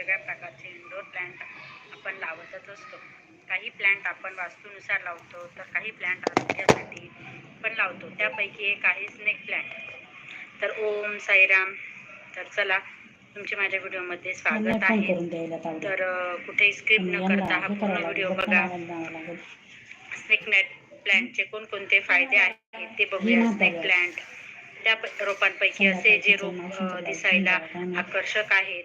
वेगवेगळ्या प्रकारचे indoor plant आपण लावतच असतो. काही प्लांट आपण वास्तूनुसार लावतो तर काही प्लांट आरोग्यासाठी पण लावतो. त्यापैकी एक आहे स्नेक प्लांट तर ओम साईराम तर चला तुमचे माझ्या व्हिडिओमध्ये स्वागत आहे. तर अ, कुठेही स्क्रिप्ट न करता हा पूर्ण व्हिडिओ बघा. स्नेक नेट प्लांटचे कोणकोणते फायदे आहेत ते बघूया स्नेक. प्लांट त्या रोपांपैकी असे जे रोप दिसायला आकर्षक आहेत.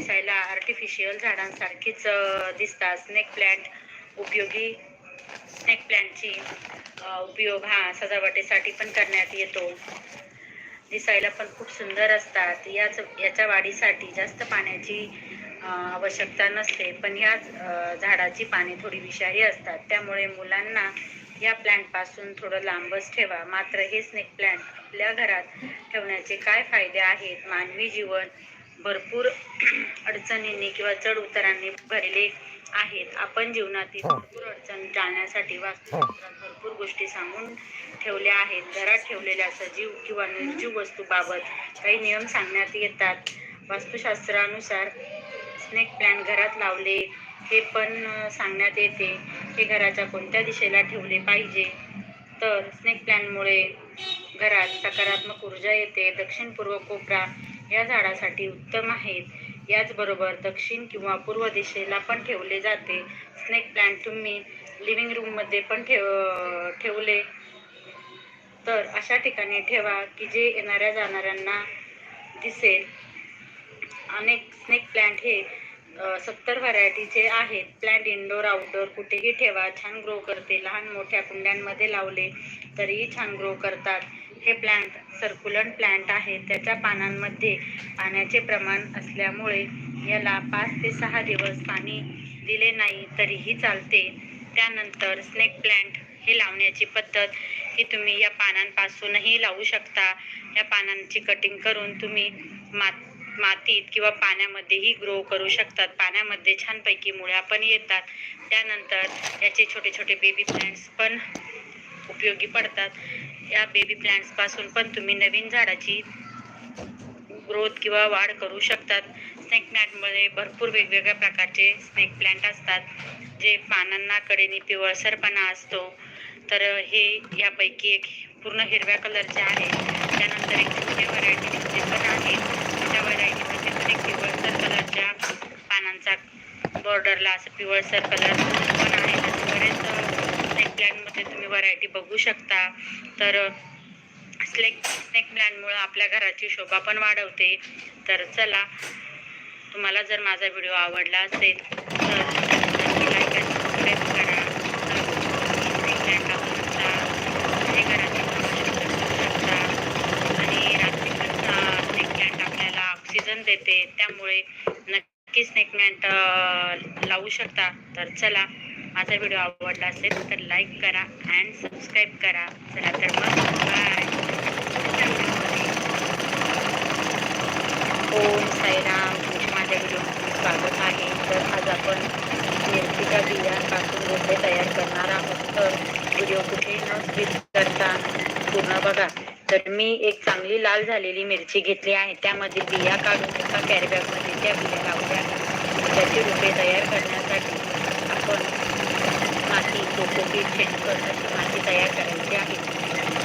आपल्याला आर्टिफिशियल झाडांसारखीच दिसतात. स्नेक प्लांट उपयोगी स्नेक प्लांटची उपयोग हा सजावटीसाठी पण करण्यात येतो. दिसायला पण खूप सुंदर असतात. याच याच्या वाढीसाठी जास्त पाण्याची आवश्यकता नसते. पण ह्या झाडाची पाने थोडी विषारी असतात. त्यामुळे मुलांना या प्लांटपासून थोडं लांबच ठेवा. मात्र हे स्नेक प्लांट आपल्या घरात ठेवण्याचे काय फायदे आहेत? मानवी जीवन भरपूर अडचणींनी किंवा चढ उतारांनी भरले आहेत. आपण जीवनातील भरपूर अडचण टाळण्यासाठी वास्तुशास्त्रात भरपूर गोष्टी सांगून ठेवल्या आहेत. घरात ठेवलेल्या सजीव किंवा निर्जीव वस्तूबाबत काही नियम सांगण्यात येतात. वास्तुशास्त्रानुसार स्नेक प्लांट घरात लावले हे पण सांगण्यात येते. हे घराच्या कोणत्या दिशेला ठेवले पाहिजे? तर स्नेक प्लांटमुळे घरात सकारात्मक ऊर्जा येते. दक्षिण पूर्व कोपरा या झाडासाठी उत्तम आहेत. याचबरोबर दक्षिण किंवा पूर्व दिशेला पण ठेवले जाते. स्नेक प्लांट तुम्ही लिव्हिंग रूममध्ये पण ठेव ठेवले. तर अशा ठिकाणी ठेवा की जे येणाऱ्या जाणाऱ्यांना दिसेल. अनेक स्नेक प्लांट हे सत्तर व्हरायटीचे आहेत. प्लांट इंडोर आउटडोर कुठेही ठेवा. छान ग्रो करते. लहान मोठ्या कुंड्यांमध्ये लावले तरीही छान ग्रो करतात. हे प्लांट सर्क्युलंट प्लांट आहे त्याच्या पानांमध्ये पाण्याचे प्रमाण असल्यामुळे याला पाच ते सहा दिवस पाणी दिले नाही तरीही चालते. त्यानंतर स्नेक प्लांट हे लावण्याची पद्धत ही तुम्ही या पानांपासूनही लावू शकता. या पानांची कटिंग करून तुम्ही मात मातीत किंवा पाण्यामध्येही ग्रो करू शकतात. पाण्यामध्ये छानपैकी मुळ्या पण येतात. त्यानंतर याचे छोटे छोटे बेबी प्लांट्स पण उपयोगी पडतात. या बेबी प्लांट्सपासून पण तुम्ही नवीन झाडाची ग्रोथ किंवा वाढ करू शकतात. स्नेक प्लॅन्टमध्ये भरपूर वेगवेगळ्या प्रकारचे स्नेक प्लांट असतात. जे पानांना कडेने पिवळसरपणा असतो. तर हे यापैकी एक पूर्ण हिरव्या कलरचे आहे. त्यानंतर एक छोटे व्हरायटीमध्ये पण आहे. छोट्या व्हरायटीमध्ये पण एक पिवळसर कलरच्या पानांचा बॉर्डरला असं पिवळसर कलर पण आहे. तसे बरेच स्नेक तुम्ही व्हरायटी बघू शकता. तर स्नेक स्नेक प्लॅनमुळं आपल्या घराची शोभा पण वाढवते. तर चला तुम्हाला जर माझा व्हिडिओ आवडला असेल तर लाईक आणि सबस्क्राईब करा. स्नेक आणि रात्री आपल्याला ऑक्सिजन देते. त्यामुळे नक्की स्नेक मॅन्ट लावू शकता. तर चला माझा व्हिडिओ आवडला असेल तर लाईक करा अँड सबस्क्राईब करा. चला तर मग बाय ओम साईराम तुमचे माझ्या व्हिडिओमध्ये स्वागत आहे. तर आज आपण मिरचीच्या बियापासून रोपे तयार करणार आहोत. तर व्हिडिओ कुठे न स्किप करता पूर्ण बघा. तर मी एक चांगली लाल झालेली मिरची घेतली आहे. त्यामध्ये बिया काढून एका कॅरीबॅगमध्ये त्या बिया लावल्या. त्याची रोपे तयार करण्यासाठी आपण आणि कोकोपीट शेणखत अशी माती तयार करायची आहे.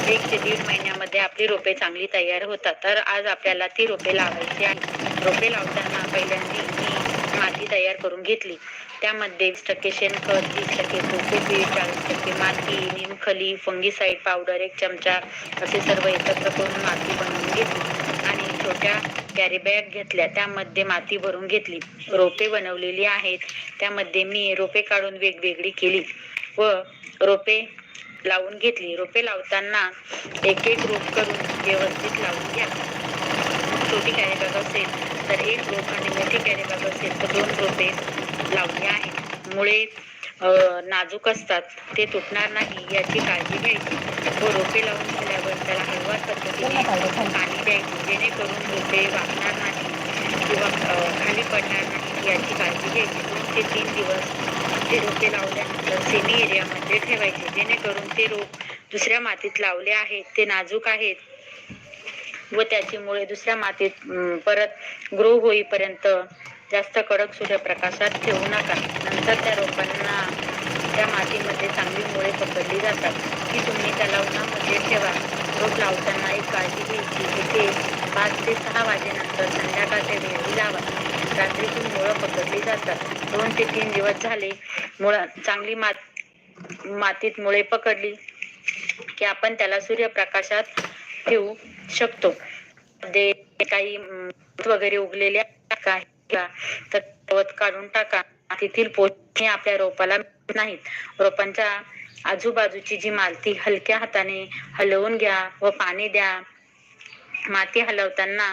एक ते दीड महिन्यामध्ये आपली रोपे चांगली तयार होतात. तर आज आपल्याला ती रोपे लावायची आहे रोपे लावताना पहिल्यांदा मी माती तयार करून घेतली. त्यामध्ये वीस टक्के शेणखत वीस टक्के कोकोपीट चाळीस टक्के माती निमखली फंगीसाईड पावडर एक चमचा असे सर्व एकत्र करून माती बनवून घेतली. आणि छोट्या कॅरी बॅग घेतल्या. त्यामध्ये माती भरून घेतली. रोपे बनवलेली आहेत. त्यामध्ये मी रोपे काढून वेगवेगळी केली. व रोपे लावून घेतली. रोपे लावताना एक एक रोप करून व्यवस्थित लावून घ्या. छोटी कॅरीबॅग असेल तर एक रोप आणि मोठी कॅरीबॅग असेल तर दोन रोपे लावली आहेत मुळे नाजूक असतात. ते तुटणार नाही याची काळजी घ्यायची. व रोपे लावून झाल्यावर त्याला हलवार पद्धतीने पाणी द्यायची. जेणेकरून रोपे वाकणार नाही किंवा खाली पडणार नाही याची काळजी घ्यायची. दोन ते तीन दिवस ते रोपे लावल्यानंतर सेमी एरियामध्ये ठेवायचे जेणेकरून ते रोप दुसऱ्या मातीत लावले आहेत. ते नाजूक आहेत. व त्याची मुळे दुसऱ्या मातीत परत ग्रो होईपर्यंत जास्त कडक सूर्यप्रकाशात ठेवू नका. नंतर त्या रोपांना त्या मातीमध्ये चांगली मुळे पकडली जातात. की तुम्ही त्याला उन्हामध्ये ठेवा. रोप लावताना एक काळजी घ्यायची. की ते पाच ते सहा वाजेनंतर संध्याकाळच्या वेळी लावा. रात्रीतून मुळं पकडली जातात. दोन ते तीन दिवस झाले मुळं चांगली मात मातीत मुळे पकडली की आपण त्याला सूर्यप्रकाशात ठेवू शकतो. काही वगैरे उगलेले तर गवत काढून टाका. तेथील पोषणे आपल्या रोपाला मिळत नाहीत. रोपांच्या आजूबाजूची जी मालती हलक्या हाताने हलवून घ्या व पाणी द्या. माती हलवताना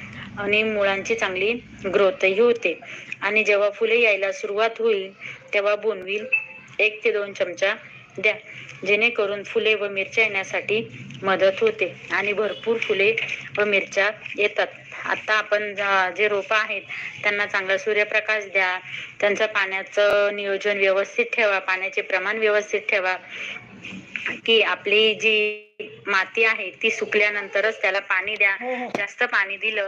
आणि मुळांची चांगली ग्रोथही होते. आणि जेव्हा फुले यायला सुरुवात होईल तेव्हा बोनविल एक ते दोन चमचा द्या. जेणेकरून फुले व मिरच्या येण्यासाठी मदत होते आणि भरपूर फुले व मिरच्या येतात. आता आपण जा- जे रोपं आहेत त्यांना चांगला सूर्यप्रकाश द्या. त्यांचं पाण्याचं नियोजन व्यवस्थित ठेवा. पाण्याचे प्रमाण व्यवस्थित ठेवा. की आपली जी माती आहे ती सुकल्यानंतरच त्याला पाणी द्या. जास्त पाणी दिलं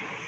Thank you.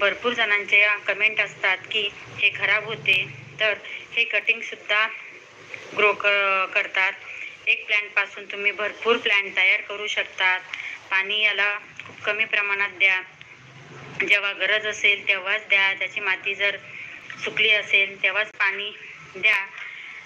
भरपूर जणांचे कमेंट असतात की हे खराब होते. तर हे कटिंग सुद्धा ग्रो क करतात. एक प्लॅनपासून तुम्ही भरपूर प्लॅन्ट तयार करू शकतात. पाणी याला खूप कमी प्रमाणात द्या. जेव्हा गरज असेल तेव्हाच द्या. त्याची माती जर सुकली असेल तेव्हाच पाणी द्या.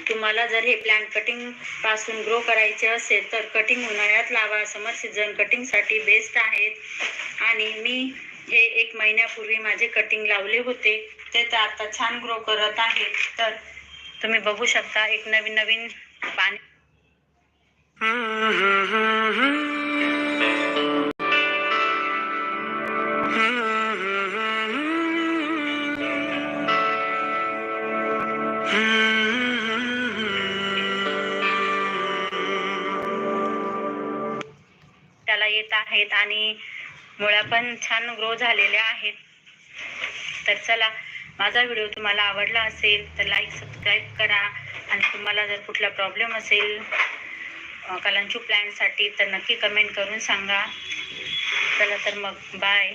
तुम्हाला जर हे प्लांट कटिंगपासून ग्रो करायचे असेल तर कटिंग उन्हाळ्यात लावा. समर सीझन कटिंगसाठी बेस्ट आहेत. आणि मी हे एक महिन्यापूर्वी माझे कटिंग लावले होते. ते तर आता छान ग्रो करत आहे. तर तुम्ही बघू शकता एक नवीन नवीन पाणी. आहेत आणि मुळा पण छान ग्रो झालेल्या आहेत. तर चला माझा व्हिडिओ तुम्हाला आवडला असेल तर लाईक सबस्क्राईब करा. आणि तुम्हाला जर कुठला प्रॉब्लेम असेल कलांचू प्लॅनसाठी तर नक्की कमेंट करून सांगा. चला तर मग बाय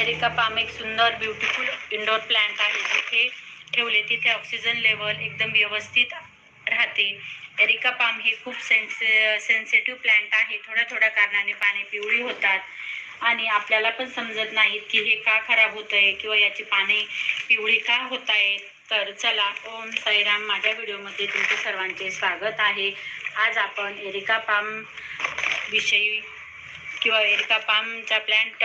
एरिका पाम एक सुंदर ब्युटिफुल इंडोर प्लांट आहे. जिथे ठेवले तिथे ऑक्सिजन लेवल एकदम व्यवस्थित राहते. एरिका पाम हे खूप सेन्से सेन्सिटिव्ह प्लांट आहे. थोड्या थोड्या कारणाने पाने पिवळी होतात. आणि आपल्याला पण समजत नाहीत की हे का खराब होत आहे किंवा याची पाने पिवळी का होत आहेत तर चला ओम साईराम. माझ्या व्हिडिओमध्ये तुमचे सर्वांचे स्वागत आहे. आज आपण एरिका पाम विषयी किंवा एरिका पामच्या प्लॅन्ट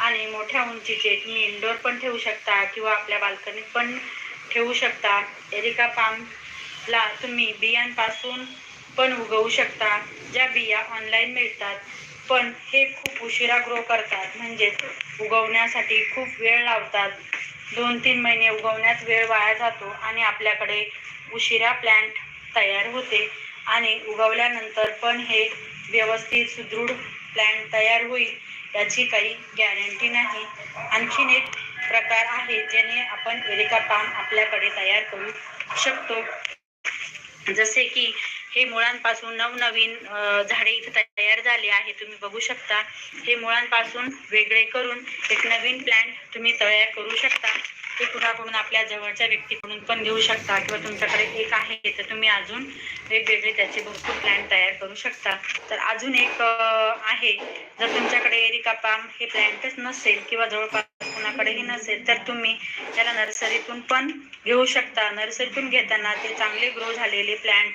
आणि मोठ्या उंचीचे तुम्ही इंडोर पण ठेवू शकता किंवा आपल्या बाल्कनीत पण ठेवू शकता. एरिका पामला तुम्ही बियांपासून पण उगवू शकता. ज्या बिया ऑनलाईन मिळतात पण हे खूप उशिरा ग्रो करतात. म्हणजेच उगवण्यासाठी खूप वेळ लावतात. दोन तीन महिने उगवण्यात वेळ वाया जातो आणि आपल्याकडे उशिरा प्लॅन्ट तयार होते आणि उगवल्यानंतर पण हे व्यवस्थित सुदृढ प्लॅन्ट तयार होईल. याची काही गॅरंटी नाही. आणखीन एक प्रकार आहे ज्याने आपण एरिका पाम आपल्याकडे तयार करू शकतो. जसे की हे मुळांपासून नवनवीन झाडे इथे तयार झाले आहे तुम्ही बघू शकता. हे मुळांपासून वेगळे करून एक नवीन प्लॅन्ट तुम्ही तयार करू शकता. ते कुणाकडून आपल्या जवळच्या व्यक्तीकडून पण घेऊ शकता किंवा तुमच्याकडे एक आहे तर तुम्ही अजून वेगवेगळे त्याचे भरपूर प्लॅन्ट तयार करू शकता. तर अजून एक आहे. जर तुमच्याकडे एरिका पाम हे प्लॅन्टच नसेल किंवा जवळपास कुणाकडेही नसेल तर तुम्ही त्याला नर्सरीतून पण घेऊ शकता. नर्सरीतून घेताना ते चांगले ग्रो झालेले प्लॅन्ट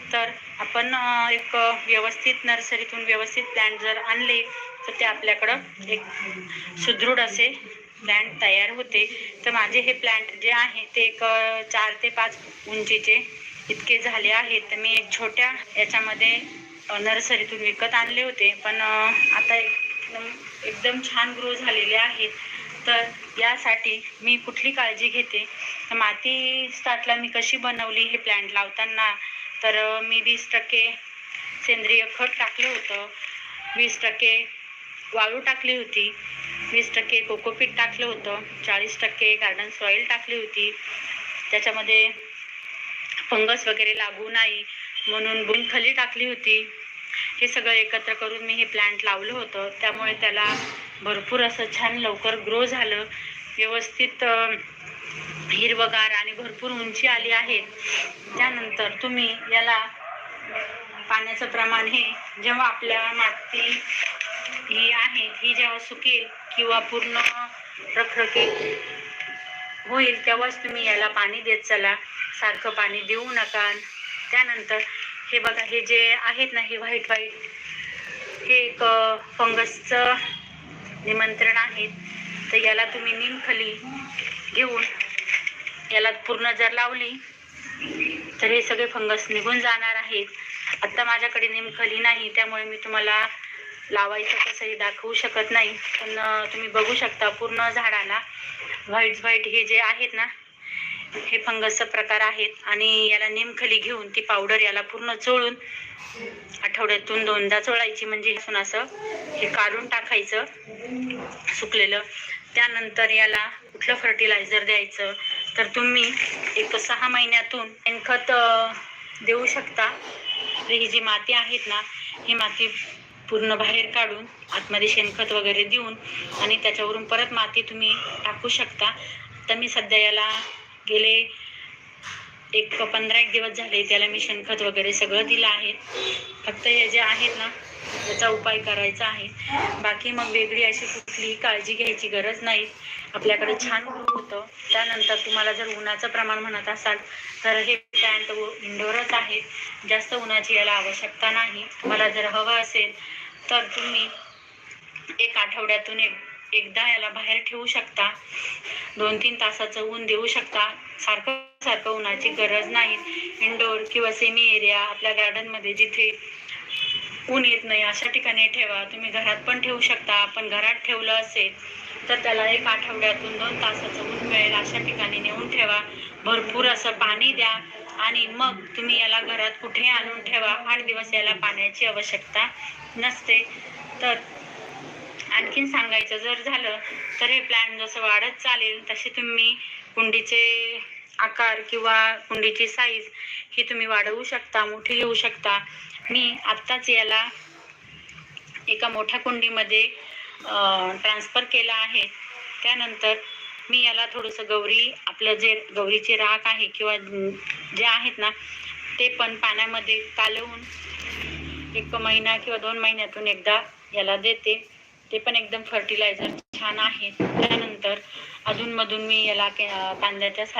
तर आपण एक व्यवस्थित नर्सरीतून व्यवस्थित प्लॅन्ट जर आणले तर ते आपल्याकडं एक सुदृढ असे प्लॅन्ट तयार होते. तर माझे हे प्लॅन्ट जे आहे ते एक चार ते पाच उंचीचे इतके झाले आहेत. तर मी एक छोट्या याच्यामध्ये नर्सरीतून विकत आणले होते. पण आता एकदम एकदम छान ग्रो झालेले आहेत. तर यासाठी मी कुठली काळजी घेते? तर माती स्टार्टला मी कशी बनवली हे प्लॅन्ट लावताना तर मी वीस टक्के सेंद्रिय खत टाकलं होतं. वीस टक्के वाळू टाकली होती. वीस टक्के कोकोपीट टाकलं होतं. चाळीस टक्के गार्डन सॉईल टाकली होती. त्याच्यामध्ये फंगस वगैरे लागू नाही म्हणून बुंदखली टाकली होती. हे सगळं एकत्र करून मी हे प्लांट लावलं होतं. त्यामुळे त्याला भरपूर असं छान लवकर ग्रो झालं. व्यवस्थित हिरवगार आणि भरपूर उंची आली आहे. त्यानंतर तुम्ही याला पाण्याचं प्रमाण हे जेव्हा आपल्या माती ही आहे ही जेव्हा सुकेल किंवा पूर्ण रखरखेल होईल तेव्हाच तुम्ही याला पाणी देत चला. सारखं पाणी देऊ नका. त्यानंतर हे बघा हे जे आहेत ना हे व्हाईट व्हाईट हे एक फंगसचं निमंत्रण आहे. तर याला तुम्ही निमखली घेऊन याला पूर्ण जर लावली तर हे सगळे फंगस निघून जाणार आहेत. आत्ता माझ्याकडे निमखली नाही त्यामुळे मी तुम्हाला लावायचं कसंही दाखवू शकत नाही. पण तुम्ही बघू शकता पूर्ण झाडाला व्हाईट व्हाईट हे जे आहेत ना हे फंगसचा प्रकार आहेत. आणि याला निमखली घेऊन ती पावडर याला पूर्ण चोळून आठवड्यातून दोनदा चोळायची. म्हणजे असून असं हे काढून टाकायचं सुकलेलं. त्यानंतर याला कुठलं फर्टिलायझर द्यायचं तर तुम्ही एक सहा महिन्यातून शेणखत देऊ शकता. तर ही जी माती आहेत ना ही माती पूर्ण बाहेर काढून आतमध्ये शेणखत वगैरे देऊन आणि त्याच्यावरून परत माती तुम्ही टाकू शकता. तर मी सध्या याला गेले एक पंधरा एक दिवस झाले त्याला मी शेणखत वगैरे सगळं दिलं आहे. फक्त हे जे आहेत ना याचा उपाय करायचा आहे. बाकी मग वेगळी अशी कुठलीही काळजी घ्यायची गरज नाही. आपल्याकडे छान ऊन होतं. त्यानंतर तुम्हाला जर उन्हाचं प्रमाण म्हणत असाल तर हे पॅन्ट इंडोरच आहे जास्त उन्हाची याला आवश्यकता नाही. तुम्हाला जर हवं असेल तर तुम्ही एक आठवड्यातून एक एकदा याला बाहेर ठेवू शकता. दोन तीन तासाचं ऊन देऊ शकता. सारखं सारखं उन्हाची गरज नाही. इंडोर किंवा सेमी एरिया आपल्या गार्डनमध्ये जिथे ऊन येत नाही अशा ठिकाणी ठेवा. तुम्ही घरात पण ठेवू शकता. पण घरात ठेवलं असेल तर त्याला एक आठवड्यातून दोन तासाचं ऊन मिळेल. अशा ठिकाणी नेऊन ठेवा. भरपूर असं पाणी द्या. आणि मग तुम्ही याला घरात कुठे आणून ठेवा? आठ दिवस याला पाण्याची आवश्यकता नसते. तर आणखीन सांगायचं जर झालं तर हे प्लॅन जसं वाढत चालेल तसे तुम्ही कुंडीचे आकार किंवा कुंडीची साईज ही तुम्ही वाढवू शकता मोठी घेऊ शकता. मी आत्ताच याला एका मोठ्या कुंडीमध्ये ट्रान्सफर केला आहे. त्यानंतर मी याला थोडंसं गौरी आपलं जे गौरीचे राख आहे किंवा जे आहेत ना ते पण पाण्यामध्ये कालवून एक महिना किंवा दोन महिन्यातून एकदा याला देते. ते पण एकदम फर्टिलायझर छान आहे त्यानंतर अधूनमधून मी याला कांद्याच्या